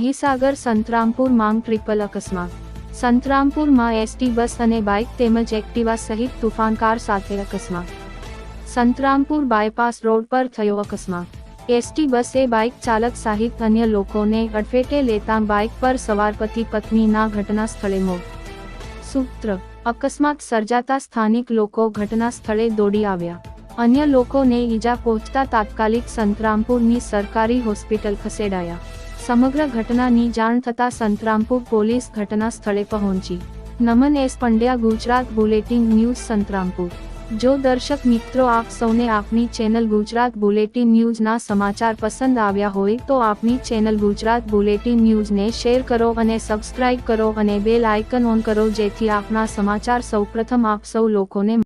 મહીસાગર સંતરામપુર માંગ ટ્રિપલ અકસ્માત. સંતરામપુરમાં ST bus અને બાઇક તેમજ એક્ટિવા સહિત તુફાનકાર સાથે અકસ્માત. સંતરામપુર બાયપાસ રોડ પર થયો અકસ્માત. એસટી બસે બાઇક ચાલક સહિત અન્ય લોકોને અડફેટે લેતા બાઇક પર સવાર પતિ પત્નીના ઘટના સ્થળે મોત. સૂત્ર, અકસ્માત સર્જાતા સ્થાનિક લોકો ઘટના સ્થળે દોડી આવ્યા. અન્ય લોકોને ઈજા પહોંચતા તાત્કાલિક સંતરામપુરની સરકારી હોસ્પિટલ ખસેડાયા. સમગ્ર ઘટનાની જાણ થતાં સંતરામપુર પોલીસ ઘટના સ્થળે પહોંચી. Naman S Pandya, Gujarat bulletin news Santrampur. જો દર્શક મિત્રો આપ સૌને આપની ચેનલ ગુજરાત બુલેટિન ન્યૂઝના સમાચાર પસંદ આવ્યા હોય તો આપની ચેનલ ગુજરાત બુલેટિન ન્યૂઝને શેર કરો અને સબસ્ક્રાઇબ કરો અને બેલ આઇકન ઓન કરો જેથી આપના સમાચાર સૌપ્રથમ આપ સૌ લોકોને